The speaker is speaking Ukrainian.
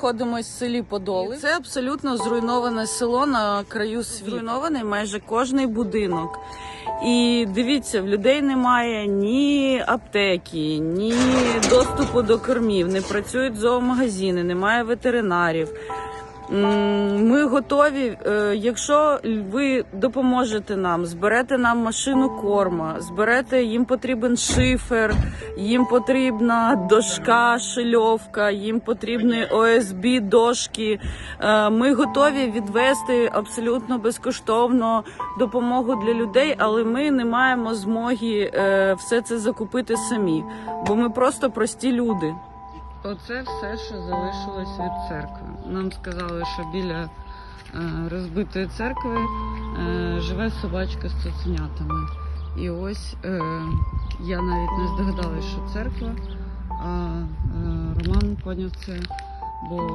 Ходимо з селі Подоли. Це абсолютно зруйноване село на краю світу. Зруйнований майже кожний будинок. І дивіться, в людей немає ні аптеки, ні доступу до кормів, не працюють зоомагазини, немає ветеринарів. Ми готові, е, якщо ви допоможете нам, зберете нам машину корма, зберете, їм потрібен шифер, їм потрібна дошка, шильовка, їм потрібні ОСБ дошки. Е, Ми готові відвести абсолютно безкоштовно допомогу для людей, але ми не маємо змоги е, все це закупити самі, бо ми просто прості люди. Оце все, що залишилось від церкви. Нам сказали, що біля е, розбитої церкви е, живе собачка з цуценятами. І ось е, я навіть не здогадалася, що церква, а Роман поняв це, бо